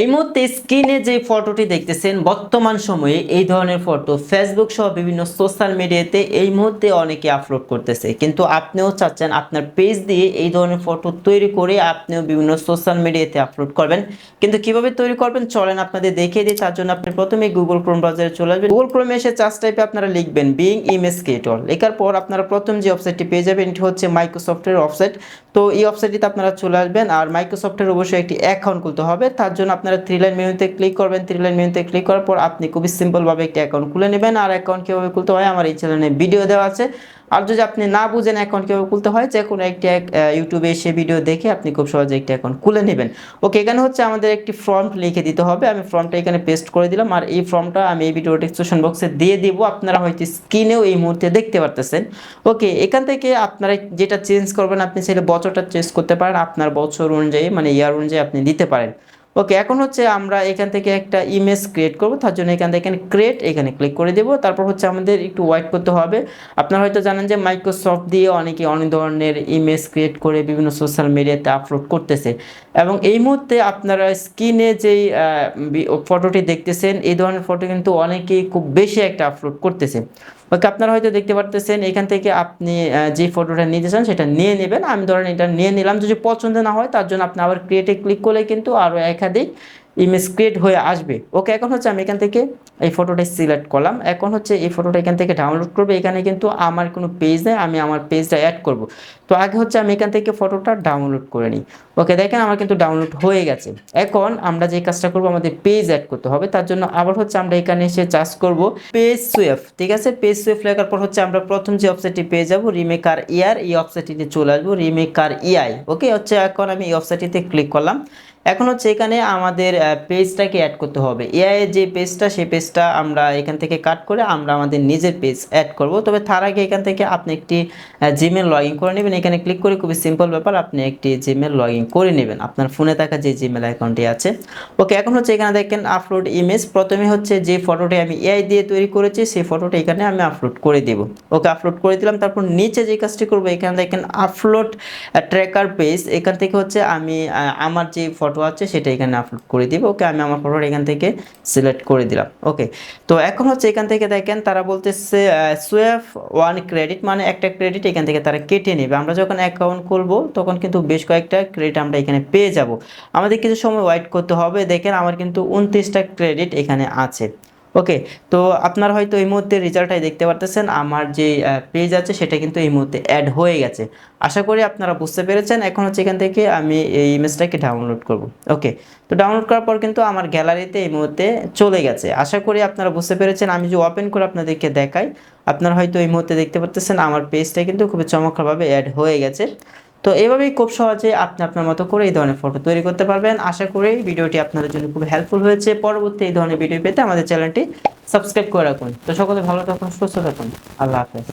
এই মুহূর্তে স্ক্রিনে যে ফটোটি দেখতেছেন, বর্তমান সময়ে এই ধরনের ফটো ফেসবুক সহ বিভিন্ন সোশ্যাল মিডিয়াতে এই মুহূর্তে অনেকে আপলোড করতেছে। কিন্তু আপনিও চাচ্ছেন আপনার পেজ দিয়ে এই ধরনের ফটো তৈরি করে আপনিও বিভিন্ন সোশ্যাল মিডিয়াতে আপলোড করবেন। কিন্তু কীভাবে তৈরি করবেন, চলেন আপনাদের দেখিয়ে দিই। তার জন্য আপনি প্রথমে গুগল ক্রোম ব্রাউজারে চলে আসবেন। গুগল ক্রোমে এসে চার্জ টাইপে আপনারা লিখবেন বিং ইমেজ ক্রিয়েটর লেখার পর আপনারা প্রথম যে ওয়েবসাইটটি পেয়ে যাবেন, এটি হচ্ছে মাইক্রোসফটের ওয়েবসাইট তো এই ওয়েবসাইটটিতে আপনারা চলে আসবেন, আর মাইক্রোসফটের অবশ্যই একটি অ্যাকাউন্ট খুলতে হবে। তার জন্য আপনারা থ্রি লাইন মেনুতে ক্লিক করবেন। থ্রি লাইন মেনুতে ক্লিক করার পর আপনি খুবই সিম্পলভাবে একটি অ্যাকাউন্ট খুলে নেবেন আর অ্যাকাউন্ট কীভাবে খুলতে হয় আমার এই চ্যানেলে ভিডিও দেওয়া আছে। আর যদি আপনি না বুঝেন অ্যাকাউন্ট কীভাবে খুলতে হয়, যে কোনো একটি, এক- ইউটিউবে এসে ভিডিও দেখে আপনি খুব সহজে একটি অ্যাকাউন্ট খুলে নেবেন। ওকে এখানে হচ্ছে আমাদের একটি ফর্ম লিখে দিতে হবে। আমি ফর্মটা এখানে পেস্ট করে দিলাম আর এই ফর্মটা আমি এই ভিডিও ডিসক্রিপশন বক্সে দিয়ে দিব। আপনারা হয়তো স্ক্রিনেও এই মুহূর্তে দেখতে পারতেছেন। ওকে এখান থেকে আপনারা যেটা চেঞ্জ করবেন, আপনি সেটা বছরটা চেঞ্জ করতে পারেন। আপনার বছর অনুযায়ী মানে ইয়ার অনুযায়ী আপনি দিতে পারেন। ওকে এখন হচ্ছে আমরা এখান থেকে একটা ইমেজ ক্রিয়েট করব। তার জন্য এখান থেকে এখানে ক্রিয়েট এখানে ক্লিক করে দেব। তারপর হচ্ছে আমাদের একটু ওয়াইট করতে হবে। আপনারা হয়তো জানেন যে মাইক্রোসফট দিয়ে অনেকে অনেক ধরনের ইমেজ ক্রিয়েট করে বিভিন্ন সোশ্যাল মিডিয়াতে আপলোড করতেছে। এবং এই মুহূর্তে আপনারা স্ক্রিনে যেই ফটোটি দেখতেছেন, এই ধরনের ফটো কিন্তু অনেকেই খুব বেশি একটা আপলোড করতেছে। ওকে আপনারা হয়তো দেখতে পারতেছেন, এখান থেকে আপনি যে ফটোটা নিতে চান সেটা নিয়ে নেবেন। আমি ধরেন এটা নিয়ে নিলাম, যদি পছন্দ না হয় তার জন্য আপনি আবার ক্রিয়েটে ক্লিক করলে কিন্তু আরও একাধিক ইমেজ ক্রিয়েট হয়ে আসবে। ওকে, এখন হচ্ছে আমি এখান থেকে এই ফটোটা সিলেক্ট করলাম। এখন হচ্ছে এই ফটোটা এখান থেকে ডাউনলোড করব। এখানে কিন্তু আমার কোনো পেজ নেই, আমি আমার পেজটা অ্যাড করব। তো আগে হচ্ছে আমি এখান থেকে ফটোটা ডাউনলোড করে নিই। ওকে, দেখেন আমার কিন্তু ডাউনলোড হয়ে গেছে। এখন আমরা যে কাজটা করব, আমাদের পেজ অ্যাড করতে হবে। তার জন্য আবার হচ্ছে আমরা এখানে এসে চার্জ করব পেজ সুয়েফ ঠিক আছে? পেজ সুয়েফ লেখার পর হচ্ছে আমরা প্রথম যে ওয়েবসাইটটি পেয়ে যাব রিমেকার ইয়ার এই ওয়েবসাইটটিতে চলে আসব রিমেকার ইআই ওকে, হচ্ছে এখন আমি এই ওয়েবসাইটটিতে ক্লিক করলাম। এখন হচ্ছে এখানে আমাদের পেজটাকে অ্যাড করতে হবে। এআই যে পেজটা সেই পেজটা আমরা এখান থেকে কাট করে আমরা আমাদের নিজের পেজ অ্যাড করব। তবে তার আগে এখান থেকে আপনি একটি জিমেল লগ করে নেবেন। এখানে ক্লিক করে খুবই সিম্পল ব্যাপার, আপনি একটি জিমেল লগ করে নেবেন। আপনার ফোনে থাকা যে জিমেল অ্যাকাউন্টটি আছে। ওকে এখন হচ্ছে এখানে দেখেন আপলোড ইমেজ প্রথমে হচ্ছে যে ফটোটি আমি এআই দিয়ে তৈরি করেছি, সেই ফটোটা এখানে আমি আপলোড করে দেব। ওকে আপলোড করে দিলাম। তারপর নিচে যে কাজটি করব, এখানে দেখেন আপলোড ট্র্যাকার পেজ এখান থেকে হচ্ছে আমি আমার যে ফটো আছে, সেটা এখানে আপলোড করে দিব। ওকে, আমি আমার ফটোটা এখান থেকে সিলেক্ট করে দিলাম। ওকে, তো এখন হচ্ছে এখান থেকে দেখেন, তারা বলতেছে সুয়েফ ওয়ান ক্রেডিট মানে একটা ক্রেডিট এখান থেকে তারা কেটে নেবে। আমরা যখন অ্যাকাউন্ট খুলবো, তখন কিন্তু বেশ কয়েকটা ক্রেডিট আমরা এখানে পেয়ে যাব। আমাদের কিছু সময় ওয়েট করতে হবে। দেখেন, আমার কিন্তু উনত্রিশটা ক্রেডিট এখানে আছে। ওকে তো আপনারা হয়তো এই মুহূর্তে রেজাল্টটাই দেখতে পারতেছেন। আমার যে পেজ আছে সেটা কিন্তু এই মুহূর্তে অ্যাড হয়ে গেছে। আশা করি আপনারা বুঝতে পেরেছেন। এখন হচ্ছে এখান থেকে আমি এই ইমেজটাকে ডাউনলোড করব। ওকে তো ডাউনলোড করার পর কিন্তু আমার গ্যালারিতে এই মুহূর্তে চলে গেছে। আশা করি আপনারা বুঝতে পেরেছেন। আমি যে ওপেন করে আপনাদেরকে দেখাই, আপনারা হয়তো এই মুহূর্তে দেখতে পারতেছেন, আমার পেজটা কিন্তু খুবই চমৎকারভাবে অ্যাড হয়ে গেছে। তো এভাবেই খুব সহজে আপনি আপনার মতো করে এই ধরনের ফটো তৈরি করতে পারবেন। আশা করি ভিডিওটি আপনাদের জন্য খুব হেল্পফুল হয়েছে। পরবর্তী এই ধরনের ভিডিও পেতে আমাদের চ্যানেলটি সাবস্ক্রাইব করে রাখুন। তো সকলে ভালো থাকুন, সুস্থ থাকুন। আল্লাহ হাফেজ।